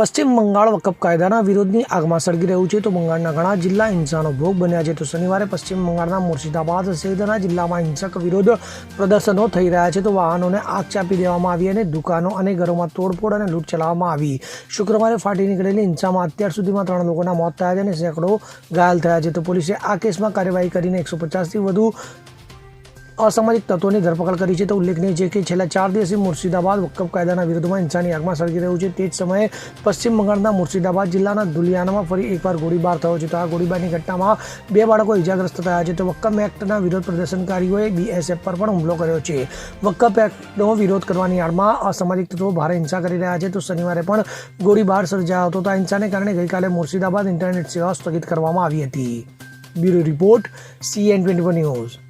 પશ્ચિમ બંગાળ વકફ કાયદાના વિરોધની આગમાં સળગી રહ્યું છે. તો બંગાળના ઘણા જિલ્લા હિંસાનો ભોગ બન્યા છે. તો શનિવારે પશ્ચિમ બંગાળના મુર્શિદાબાદ સહિતના જિલ્લામાં હિંસક વિરોધ પ્રદર્શનો થઈ રહ્યા છે. તો વાહનોને આગ ચાપી દેવામાં આવી અને દુકાનો અને ઘરોમાં તોડફોડ અને લૂંટ ચલાવવામાં આવી. શુક્રવારે ફાટી નીકળેલી હિંસામાં અત્યાર સુધીમાં ત્રણ લોકોના મોત થયા છે અને સેંકડો ઘાયલ થયા છે. તો પોલીસે આ કેસમાં કાર્યવાહી કરીને એકસો પચાસથી વધુ અસામાજિક તત્વોની ધરપકડ કરી છે તો ઉલ્લેખનીય છે કે છેલ્લા ચાર દિવસથી મુર્શિદાબાદ વકફ કાયદાના વિરોધમાં હિંસાની આગમાં સળગી રહ્યું છે. તે જ સમયે પશ્ચિમ બંગાળના મુર્શિદાબાદ જિલ્લાના દુલિયાનામાં ફરી એકવાર ગોળીબાર થયો છે. તો આ ગોળીબારની ઘટનામાં બે બાળકો ઇજાગ્રસ્ત થયા છે. તો વક્કમ એક્ટના વિરોધ પ્રદર્શનકારીઓએ બીએસએફ પર પણ હુમલો કર્યો છે. વક્કફ એક્ટનો વિરોધ કરવાની આડમાં અસામાજિક તત્વો ભારે હિંસા કરી રહ્યા છે. તો શનિવારે પણ ગોળીબાર સર્જાયો હતો. તો આ હિંસાને કારણે ગઈકાલે મુર્શિદાબાદ ઇન્ટરનેટ સેવા સ્થગિત કરવામાં આવી હતી. Bureau report CN twenty news.